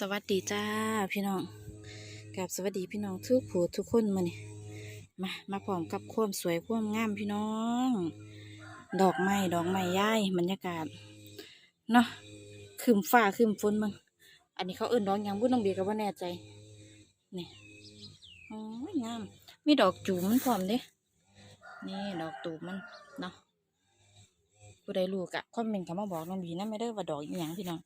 สวัสดีจ้าพี่น้องกับสวัสดีพี่น้องทุกผู้ทุกคนมานี่มามาพร้อมกับความสวยความงามพี่น้อง ดอกไม้ดอกไม้ย่ายบรรยากาศเนาะคืมฟ้าคืมฝนมึงอันนี้เขาเอิ้นดอกยังบุ้น้องเบียร์ก็ว่าแน่ใจนี่โอ้ยงาม มีดอกจูบมันพร้อมเด้นี่ดอกตูบมันเนาะผู้ใดรู้กะคอมเมนต์เขามาบอกน้องบีนะไม่ได้ว่าดอกอีหยังพี่น้อง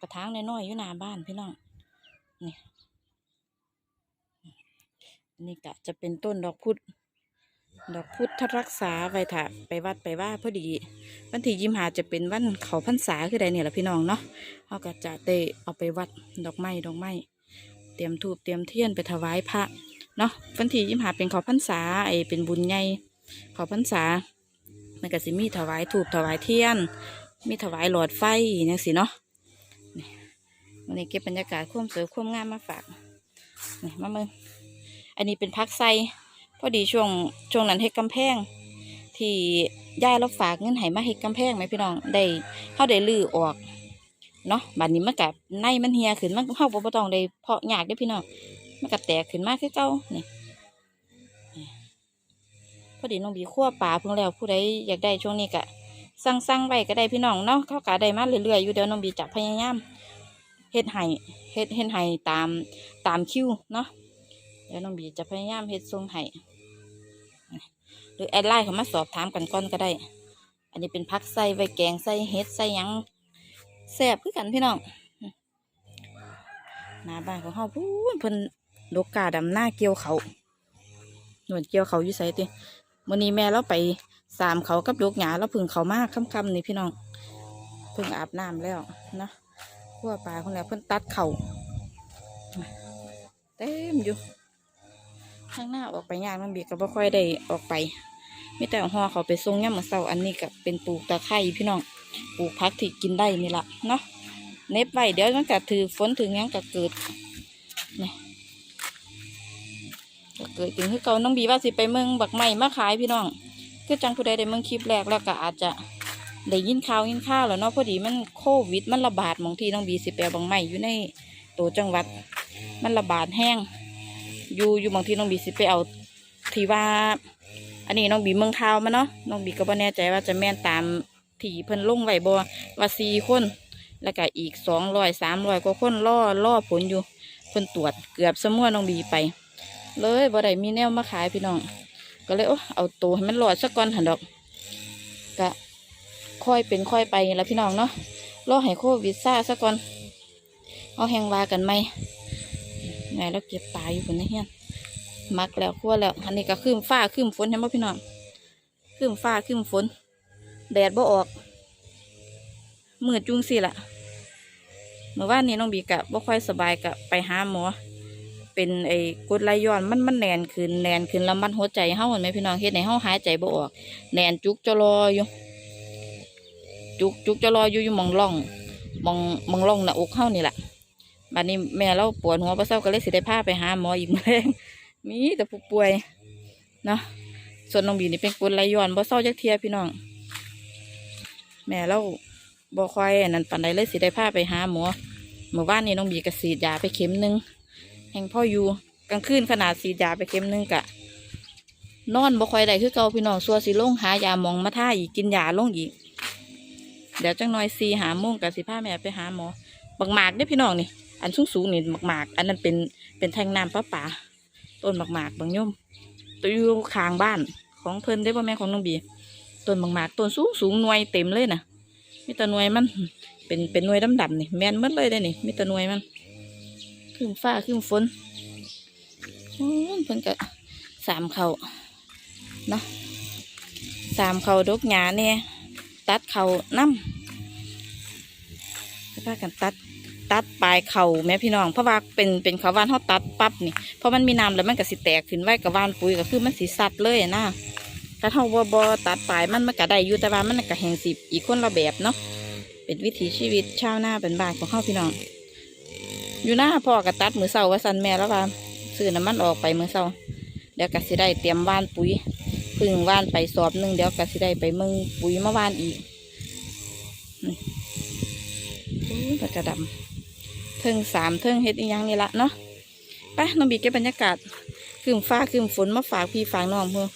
กระถางน้อยๆอยู่หน้าบ้านพี่น้องนี่นี่กะจะเป็นต้นดอกพุธดอกพุทธรักษาไว้ถ้าไปวัดไปว่าพอดี วันที่ยิมหาจะเป็นวันเขาพรรษาคือใดเนี่ยละพี่น้องเนาะเขาก็จะเตะเอาไปวัดดอกไม้ดอกไม้เตรียมทูบเตรียมเทียนไปถวายพระเนาะวันที่ยิมหาเป็นเขาพรรษาไอเป็นบุญใหญ่เขาพรรษามันก็สิมีถวายทูบถวายเทียน มีถวายหลอดไฟเนี่ยสิเนาะ วันนี้เก็บบรรยากาศความสวยความงามมาฝากนี่มาเมืองอันนี้เป็นพักไซพอดีช่วงช่วงนั้นเฮ็ดกำแพง ที่ย่าเราฝากเงินให้มาเฮ็ดกำแพงไหมพี่น้องได้เขาได้ลื้อออกเนาะบัดนี้มันกับในมันเหียขึ้นมันเข้าบ่ต้องได้เพาะหยากเด้พี่น้องมันก็แตกขึ้นมากคือเก่านี่พอดีน้องบีคั่วปลาเพิ่งแล้วผู้ใดอยากได้ช่วงนี้ก็สั่งสั่งๆไว้ก็ได้พี่น้องเนาะเขาก็ได้มาเรื่อยๆอยู่เดี๋ยวน้องบีจะพยายาม เฮ็ดให้เฮ็ดเฮ็ดให้ตามตามคิวเนาะเดี๋ยวน้องบีจะพยายามเฮ็ดทรงให้หรือแอดไลน์เขามาสอบถามกันก่อนก็ได้ อันนี้เป็นพักใส่ไว้แกงใส่เฮ็ดใส่ยังแซ่บคือกันพี่น้องหน้าบ้านของเฮาพูนเพิ่นดกกาดำหน้าเกี่ยวเขาหนวดเกี่ยวเขาอยู่ไสติมื้อนี้แม่เราไปสามเขากับดกหยาแล้วพึ่งเขามากค่ำๆนี่พี่น้องพิ่งอาบน้ำแล้วเนาะ ขั้วปลาคนแล้วเพิ่นตัดเข่าเต็มอยู่ข้างหน้าออกไปยากมันบีก็บ่ค่อยได้ออกไปมีแต่ห่อเขาไปส่งย่ามมื้อเช้าอันนี้ก็เป็นปลูกตะไคร้พี่น้องปลูกพักที่กินได้นี่ละเนาะเน็บไว้เดี๋ยวมันก็ถือฝนถึงยังก็เกิดนี่ก็เกิดขึ้นคือเก่าน้องบีว่าสิไปเมืองบักใหม่มาขายพี่น้องคือจังผู้ใดได้เมืองคลิปแรกแล้วก็อาจจะ ได้ยินข่าวยินข่าวแล้วเนาะพอดีมันโควิด มันระบาดหมองที่น้องบีสิไปเอาบางใหม่อยู่ในตัวจังหวัด มันระบาดแห้งอยู่อยู่บางที่น้องบีสิไปเอาที่ว่า อันนี้น้องบีเมืองข่าวมาเนาะน้องบีก็บ่แน่ใจว่าจะแม่นตามที่เพิ่นลงไว้บ่ว่าสี่คนแล้วก็อีกสองร้อยสามร้อยกว่าคนล่อล่อผลอยู่เพิ่นตรวจเกือบสมั่วน้องบีไป เลยบ่ได้มีแนวมาขายพี่น้อง ก็เลยโอ้เอาตัวให้มันรอดสักก่อนหันดอกก็ ค่อยเป็นค่อยไปแล้วพี่น้องเนาะรอให้โควิดซาซะก่อน เอาแหงวากันไหมไงแล้วเก็บตายอยู่บนนี้เฮียนมักแล้วคั่วแล้ว อันนี้ก็คืมฟ้าคืมฝนเห็นไหมพี่น้องคืมฟ้าคืมฝน แดดบ่ออกมืดจุงสิละเมื่อวานนี้น้องบีกะบ่ค่อยสบายกะไปหาหมอ เป็นไอ้กดไหลย้อนมันมันแน่นขึ้นแน่นขึ้นแล้วมันหัวใจเฮาเห็นไหมพี่น้องเฮ็ดให้เฮาหายใจบ่ออก แน่นจุกจะรออยู่ จุกจุกจะรออยู่อยู่มองร่องมองมองร่องหน้าอกเข้านี่แหละบัดนี้แม่เราปวดหัวประเศร้าก็เลยสิได้พาไปหาหมออีกมื้อแรงมีแต่ผู้ป่วยเนาะส่วนน้องบีนี่เป็นกรดไหลย้อนบ่เศร้าจักเทียพี่น้อง แม่เราบ่คอยนนั้นปานใดเลยสิได้พาไปหาหมอเมื่อวานนี้น้องบีก็ฉีดยาไปเข็มหนึงแห่งพ่ออยู่กลางคืนขนาดฉีดยาไปเข็มหนึงกะ นอนบ่คอยได้คือเก่าพี่น้องสัวสิลงหายามองมาท่าอีกกินยาลงอีก เดี๋ยวจังน้อยซีหาโมงกับสิพาแม่ไปหาหมอบักหมากเด้อพี่น้องนี่อันสูงสูงนี่บักหมาก อันนั้นเป็นเป็นแทงน้ำป้าป่าต้นบักหมากบางย่อมตัวอยู่ข้างบ้านของเพิ่นได้ป่ะแม่ของน้องบีต้นบักหมากต้นสูงสูงหน่วยเต็มเลยนะมีแต่หน่วยมันเป็นเป็นหน่วยดำๆนี่แม่นหมดเลยได้นี่มีแต่หน่วยมันขึ้นฟ้าขึ้นฝนอู้ยเพิ่นก็สามเขาเนาะสามเขาดกหยาเนี่ย ตัดเขาน้ำจะพากันตัดตัดปลายเข่าแม่พี่น้องเพราะว่าเป็นเป็นเขาวานเขาตัดปั๊บนี่เพราะมันมีน้ำแล้วมันก็สิแตกขึ้นไว้กับว่านปุ๋ยก็คือมันสิสัดเลยนะถ้าเขาบ่บ่ตัดปลายมันมันก็ได้อยู่แต่ว่ามันก็แหงสิบอีกคนละแบบเนาะเป็นวิถีชีวิตชาวนาเป็นบ้านของเขาพี่น้อง อยู่หน้าพ่อก็ตัดมือเสาว่าสันแม่แล้วว่าซื้อน้ำมันออกไปมือเสาเดี๋ยวก็สิได้เตรียมว่านปุ๋ย พึ่งว่านไปสอบหนึ่งเดี๋ยวก็สิได้ไปมึงปุ๋ยมาว่านอีกนี่กระดำเทิงสามเทิงเฮ็ดอีหยังนี่ละเนาะไปน้องบีเก็บบรรยากาศคืมฟ้าคืมฝนมาฝากพี่ฝากน้องเพื่อ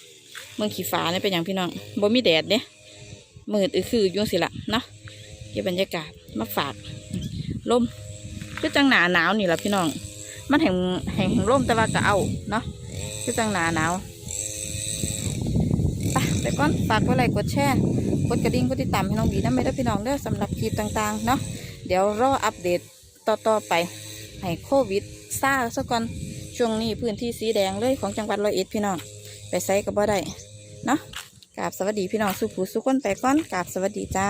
เมืองขี่ฟ้าเนี่ยเป็นอย่างพี่น้องบ่มีแดดเด้มืดอือคือยุ่งสิละเนาะเก็บบรรยากาศมาฝากลมคือจังหนาหนาวนี่ละพี่น้อง มันแห่งแห่งร่มแต่ว่าก็เอาเนาะคือจังหนาหนาว ไปก่อนฝากกดไลค์กดแชร์กดกระดิ่งกดติดตามให้น้องบีนะไม่ได้อพี่น้องเด้อสำหรับคลิปต่างๆเนาะเดี๋ยวรออัปเดตต่อๆไปให้โควิดซาซะก่อนช่วงนี้พื้นที่สีแดงเลยของจังหวัดร้อยเอ็ดพี่น้องไปไซก็บ่ได้เนาะกราบสวัสดีพี่น้องสุภูสุขคนไปก่อนกราบสวัสดีจ้า